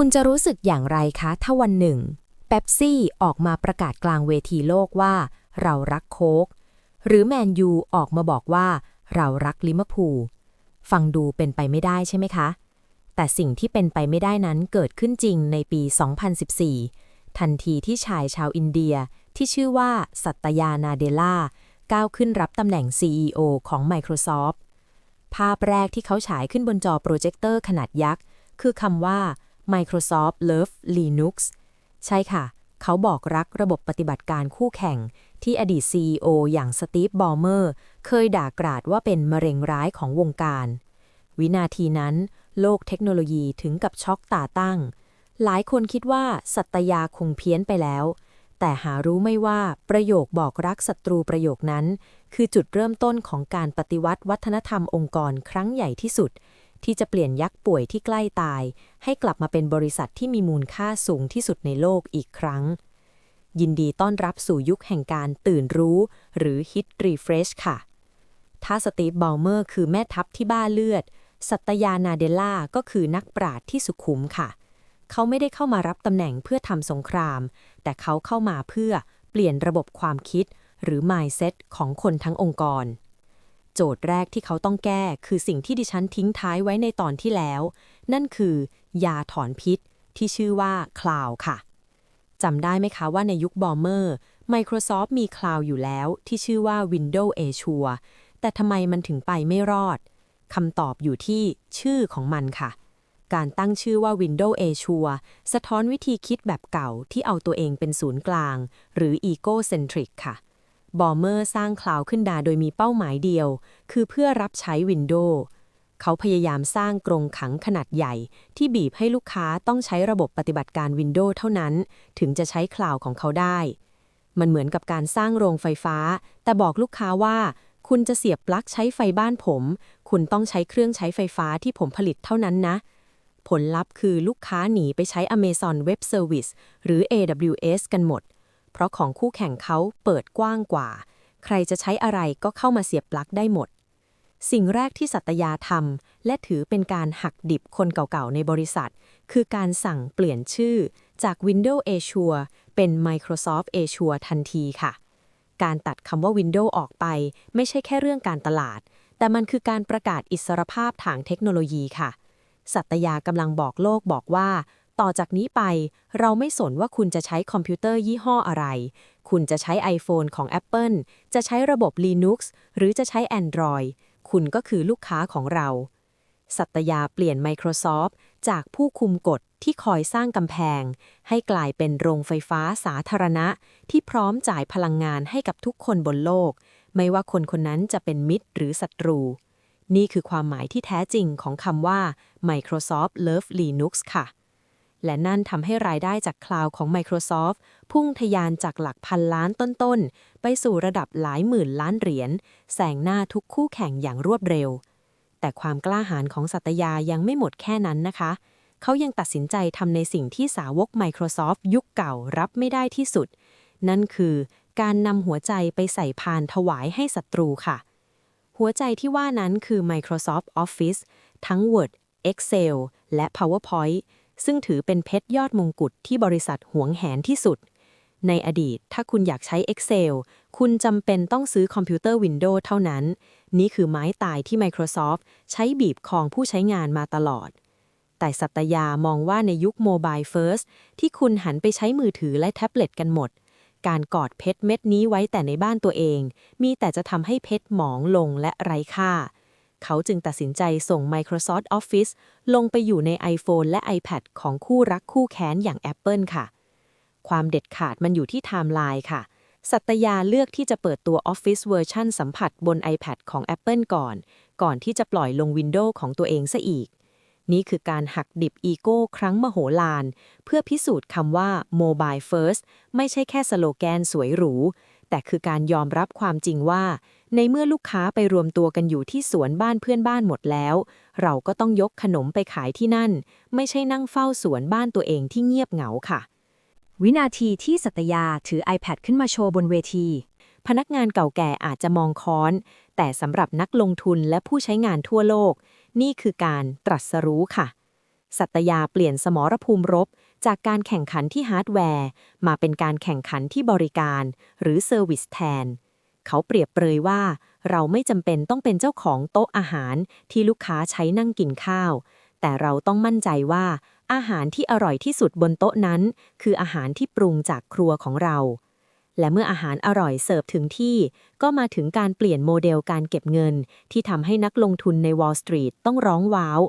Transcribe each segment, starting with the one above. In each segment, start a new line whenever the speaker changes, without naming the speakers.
คุณจะรู้สึกอย่างไรคะ ถ้าวันหนึ่งเป๊ปซี่ออกมาประกาศกลางเวทีโลกว่า เรารักโค้ก หรือแมนยูออกมาบอกว่า เรารักลิเวอร์พูลฟังดูเป็นไปไม่ได้ใช่ไหมคะ แต่สิ่งที่เป็นไปไม่ได้นั้นเกิดขึ้นจริงในปี 2014 ทันทีที่ชายชาวอินเดียที่ชื่อว่า สัตยานาเดล่าก้าวขึ้นรับตำแหน่ง CEO ของ Microsoft ภาพแรกที่เขาฉายขึ้นบนจอโปรเจคเตอร์ขนาดยักษ์ คือคำว่า Microsoft Love Linux ใช่ค่ะ เขาบอกรักระบบปฏิบัติการคู่แข่ง ที่อดีต CEO อย่างสตีฟบอลเมอร์เคยด่ากราดว่าเป็นมะเร็งร้ายของวงการ วินาทีนั้น โลกเทคโนโลยีถึงกับช็อกตาตั้ง หลายคนคิดว่าสัตยาคงเพี้ยนไปแล้ว แต่หารู้ไม่ว่าประโยคบอกรักศัตรูประโยคนั้น คือจุดเริ่มต้นของการปฏิวัติวัฒนธรรมองค์กรครั้งใหญ่ที่สุด ที่จะเปลี่ยนยักษ์ป่วยที่ใกล้ตาย ให้กลับมาเป็นบริษัทที่มีมูลค่าสูงที่สุดในโลกอีกครั้ง ยินดีต้อนรับสู่ยุคแห่งการตื่นรู้ หรือ Hit Refresh ค่ะ ถ้าสตีฟบอลเมอร์คือแม่ทัพที่บ้าเลือด สัตยานาเดล่าก็คือนักปราชญ์ที่สุขุมค่ะ เขาไม่ได้เข้ามารับตำแหน่งเพื่อทำสงคราม แต่เขาเข้ามาเพื่อเปลี่ยนระบบความคิด หรือ mindset ของคนทั้งองค์กร โจทย์แรกที่เขาต้องแก้คือสิ่งที่ดิฉันทิ้งท้ายไว้ในตอนที่แล้ว นั่นคือยาถอนพิษ ที่ชื่อว่าคลาวค่ะจำได้ไหมคะว่าในยุคบอมเมอร์ Microsoft มีคลาวอยู่แล้ว ที่ชื่อว่า Windows Azure แต่ทำไมมันถึงไปไม่รอดคำตอบอยู่ที่ชื่อของมันค่ะ การตั้งชื่อว่า Windows Azure สะท้อนวิธีคิดแบบเก่าที่เอาตัวเองเป็นศูนย์กลาง หรือ Ego-centric ค่ะ บอมเมอร์สร้างคลาวขึ้นดาโดยมีเป้าหมายเดียว คือเพื่อรับใช้ Windows เขาพยายามสร้างกรงขังขนาดใหญ่ ที่บีบให้ลูกค้าต้องใช้ระบบปฏิบัติการ Windows เท่านั้น ถึงจะใช้คลาวของเขาได้ มันเหมือนกับการสร้างโรงไฟฟ้า แต่บอกลูกค้าว่า คุณจะเสียบปลั๊กใช้ไฟบ้านผม คุณต้องใช้เครื่องใช้ไฟฟ้าที่ผมผลิตเท่านั้นนะ ผลลัพธ์คือลูกค้าหนีไปใช้ Amazon Web Service หรือ AWS กันหมด เพราะของคู่แข่งเขาเปิดกว้างกว่า ใครจะใช้อะไรก็เข้ามาเสียบปลั๊กได้หมด สิ่งแรกที่สัตยาทำและถือเป็นการหักดิบคนเก่าๆในบริษัท คือการสั่งเปลี่ยนชื่อจาก Windows Azure เป็น Microsoft Azure ทันทีค่ะ การตัดคำว่า Windows ออกไป ไม่ใช่แค่เรื่องการตลาด แต่มันคือการประกาศอิสรภาพทางเทคโนโลยีค่ะ สัตยากำลังบอกโลกบอกว่า ต่อจากนี้ไป เราไม่สนว่าคุณจะใช้คอมพิวเตอร์ยี่ห้ออะไร คุณจะใช้ iPhone ของ Apple จะใช้ระบบ Linux หรือจะใช้ Android คุณก็คือลูกค้าของเรา สัตยาเปลี่ยน Microsoft จากผู้คุมกฎที่คอยสร้างกำแพง ให้กลายเป็นโรงไฟฟ้าสาธารณะ ที่พร้อมจ่ายพลังงานให้กับทุกคนบนโลก ไม่ว่าคนคนนั้นจะเป็นมิตรหรือศัตรู นี่คือความหมายที่แท้จริงของคำว่า Microsoft Love Linux ค่ะ และนั่นทำให้รายได้จากคลาวด์ของ Microsoft พุ่งทะยานจากหลักพันล้านต้นๆ ไปสู่ระดับหลายหมื่นล้านเหรียญแสงหน้าทุกคู่แข่งอย่างรวดเร็ว แต่ความกล้าหาญของสัตยายังไม่หมดแค่นั้นนะคะ เขายังตัดสินใจทำในสิ่งที่สาวก Microsoft ยุคเก่ารับไม่ได้ที่สุด นั่นคือการนำหัวใจไปใส่พานถวายให้ศัตรูค่ะ หัวใจที่ว่านั้นคือ Microsoft Office ทั้ง Word Excel และ PowerPoint ซึ่งถือเป็นเพชรยอดมงกุฎที่บริษัทหวงแหนที่สุด ในอดีตถ้าคุณอยากใช้ Excel คุณจำเป็นต้องซื้อคอมพิวเตอร์ Windows เท่านั้น นี่คือไม้ตายที่ Microsoft ใช้บีบคองผู้ใช้งานมาตลอด แต่สัตยามองว่าในยุค Mobile First ที่คุณหันไปใช้มือถือและแท็บเล็ตกันหมด การกอดเพชรเม็ดนี้ไว้แต่ในบ้านตัวเอง มีแต่จะทำให้เพชรหมองลงและไร้ค่า เขาจึงตัดสินใจส่ง Microsoft Office ลงไปอยู่ใน iPhone และ iPad ของคู่รักคู่แค้นอย่าง Apple ค่ะ ความเด็ดขาดมันอยู่ที่ไทม์ไลน์ค่ะ สัตยาเลือกที่จะเปิดตัว Office เวอร์ชันสัมผัสบน iPad ของ Apple ก่อน ก่อนที่จะปล่อยลง Windows ของตัวเองซะอีก นี่คือการหักดิบอีโก้ครั้งมโหฬารเพื่อพิสูจน์คำว่า Mobile First ไม่ใช่แค่สโลแกนสวยหรู แต่คือการยอมรับความจริงว่า ในเมื่อลูกค้าไปรวมตัวกันอยู่ที่สวนบ้านเพื่อนบ้านหมดแล้ว เราก็ต้องยกขนมไปขายที่นั่น ไม่ใช่นั่งเฝ้าสวนบ้านตัวเองที่เงียบเหงาค่ะ
วินาทีที่สัตยาถือ iPad ขึ้นมาโชว์บนเวที
พนักงานเก่าแก่อาจจะมองค้อน แต่สำหรับนักลงทุนและผู้ใช้งานทั่วโลก นี่คือการตรัสรู้ค่ะ
สัตยาเปลี่ยนสมรภูมิรบ จากการแข่งขันที่ฮาร์ดแวร์ มาเป็นการแข่งขันที่บริการ หรือเซอร์วิสแทน เขาเปรียบเปรยว่า เราไม่จำเป็นต้องเป็นเจ้าของโต๊ะอาหารที่ลูกค้าใช้นั่งกินข้าว แต่เราต้องมั่นใจว่า อาหารที่อร่อยที่สุดบนโต๊ะนั้น คืออาหารที่ปรุงจากครัวของเรา และเมื่ออาหารอร่อยเสิร์ฟถึงที่ ก็มาถึงการเปลี่ยนโมเดลการเก็บเงิน ที่ทำให้นักลงทุนใน Wall Street ต้องร้องว้าว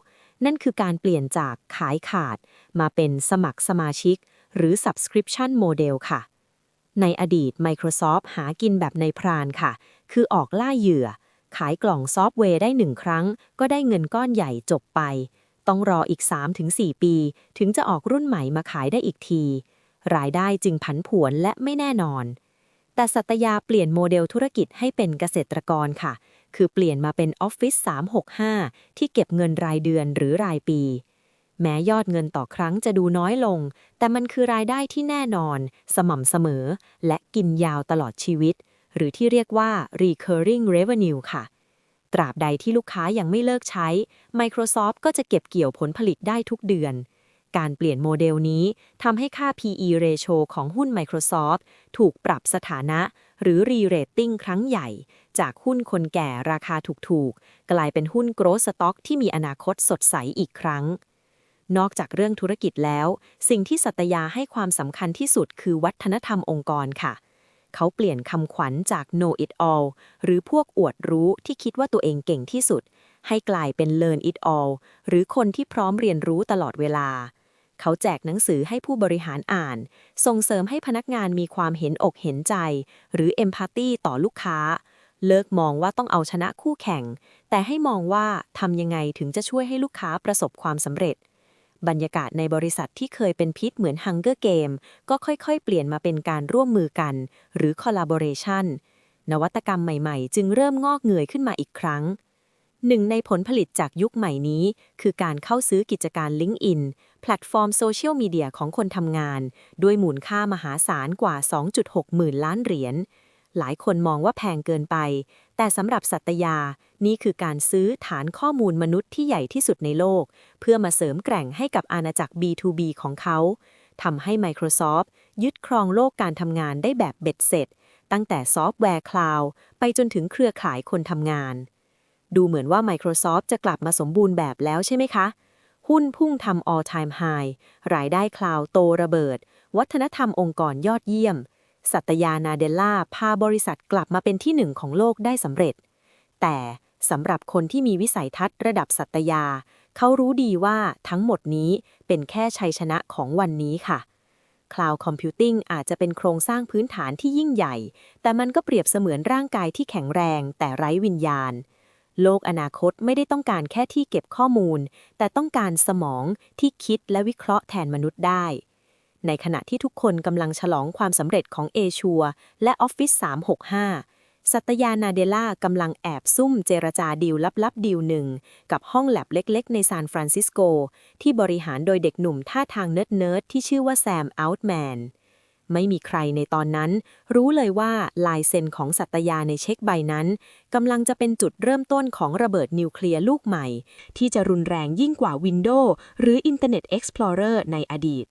นั่นคือการเปลี่ยนจากขายขาด มาเป็นสมัครสมาชิก หรือ subscription model ค่ะ ในอดีต Microsoft หากินแบบในพรานค่ะ คือออกล่าเหยื่อ ขายกล่องซอฟต์แวร์ได้หนึ่งครั้ง ก็ได้เงินก้อนใหญ่จบไป ต้องรออีก 3-4 ปี ถึงจะออกรุ่นใหม่มาขายได้อีกที รายได้จึงผันผวนและไม่แน่นอน แต่สัตยาเปลี่ยนโมเดลธุรกิจให้เป็นเกษตรกรค่ะ คือเปลี่ยนมาเป็น Office 365 ที่เก็บเงินรายเดือนหรือรายปี แม้ยอดเงินต่อครั้งจะดูน้อยลง แต่มันคือรายได้ที่แน่นอน สม่ำเสมอ และกินยาวตลอดชีวิต หรือที่เรียกว่า recurring revenue ค่ะ ตราบใดที่ลูกค้ายังไม่เลิกใช้ Microsoft ก็จะเก็บเกี่ยวผลผลิตได้ทุกเดือนการเปลี่ยนโมเดลนี้ทำให้ค่า PE ratio ของหุ้น Microsoft ถูกปรับสถานะ หรือ re-rating ครั้งใหญ่ จากหุ้นคนแก่ราคาถูกๆ กลายเป็นหุ้น growth stock ที่มีอนาคตสดใสอีกครั้ง นอกจากเรื่องธุรกิจแล้ว สิ่งที่สัตยาให้ความสำคัญที่สุดคือวัฒนธรรมองค์กรค่ะ เขาเปลี่ยนคำขวัญจาก know it all หรือพวกอวดรู้ที่คิดว่าตัวเองเก่งที่สุด ให้กลายเป็น learn it all หรือคนที่พร้อมเรียนรู้ตลอดเวลา เขาแจกหนังสือให้ผู้บริหารอ่าน ส่งเสริมให้พนักงานมีความเห็นอกเห็นใจ หรือ empathy ต่อลูกค้า เลิกมองว่าต้องเอาชนะคู่แข่ง แต่ให้มองว่าทำยังไงถึงจะช่วยให้ลูกค้าประสบความสำเร็จ บรรยากาศในบริษัทที่เคยเป็นพิษเหมือน Hunger Game ก็ค่อยๆ เปลี่ยนมาเป็นการร่วมมือกัน หรือ collaboration นวัตกรรมใหม่ๆ จึงเริ่มงอกเงยขึ้นมาอีกครั้ง หนึ่งในผลผลิตจากยุคใหม่นี้ คือการเข้าซื้อกิจการ LinkedIn แพลตฟอร์มโซเชียลมีเดียของคนทำงาน ด้วยมูลค่ามหาศาลกว่า 2.6 หมื่นล้านเหรียญหลายคนมองว่าแพงเกินไป แต่สำหรับสัตยา นี่คือการซื้อฐานข้อมูลมนุษย์ที่ใหญ่ที่สุดในโลก เพื่อมาเสริมแกร่งให้กับอาณาจักร B2B ของเขาทำให้ Microsoft ยึดครองโลกการทำงานได้แบบเบ็ดเสร็จ ตั้งแต่ซอฟต์แวร์คลาวด์ไปจนถึงเครือข่ายคนทำงาน ดูเหมือนว่า Microsoft จะกลับมาสมบูรณ์แบบแล้วใช่ไหมคะ หุ้นพุ่งทำ all time high รายได้คลาวด์โตระเบิด วัฒนธรรมองค์กรยอดเยี่ยม สัตยานาเดลล่าพาบริษัทกลับมาเป็นที่หนึ่งของโลกได้สำเร็จ แต่สำหรับคนที่มีวิสัยทัศน์ระดับสัตยา เขารู้ดีว่าทั้งหมดนี้เป็นแค่ชัยชนะของวันนี้ค่ะ Cloud Computing อาจจะเป็นโครงสร้างพื้นฐานที่ยิ่งใหญ่ แต่มันก็เปรียบเสมือนร่างกายที่แข็งแรงแต่ไร้วิญญาณ โลกอนาคตไม่ได้ต้องการแค่ที่เก็บข้อมูล แต่ต้องการสมองที่คิดและวิเคราะห์แทนมนุษย์ได้ ในขณะที่ทุกคนกำลังฉลองความสำเร็จของเอชัวและ Office 365 สัตยานาเดล่ากำลังแอบซุ่มเจรจาดีลลับๆดีลหนึ่ง กับห้องแลบเล็กๆ ในซานฟรานซิสโก ที่บริหารโดยเด็กหนุ่มท่าทางเนิร์ดๆที่ชื่อว่าแซมอัลต์แมน ไม่มีใครในตอนนั้น รู้เลยว่าลายเซ็นของสัตยาในเช็คใบนั้นกำลังจะเป็นจุดเริ่มต้นของระเบิดนิวเคลียร์ลูกใหม่ ที่จะรุนแรงยิ่งกว่า Windows หรือ Internet Explorer ในอดีต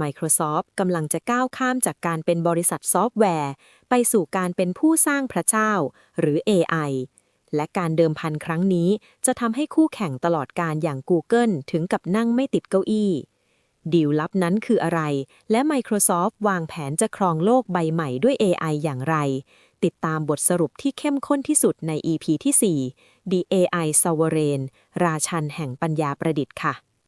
Microsoft กำลังจะก้าวข้ามจากการเป็นบริษัทซอฟต์แวร์ ไปสู่การเป็นผู้สร้างพระเจ้า หรือ AI และการเดิมพันครั้งนี้จะทำให้คู่แข่งตลอดการอย่าง Google ถึงกับนั่งไม่ติดเก้าอี้ ดีลลับนั้นคืออะไร และ Microsoft วางแผนจะครองโลกใบใหม่ด้วย AI อย่างไร ติดตามบทสรุปที่เข้มข้นที่สุดใน EP ที่ 4 The AI Sovereign ราชันแห่งปัญญาประดิษฐ์ค่ะ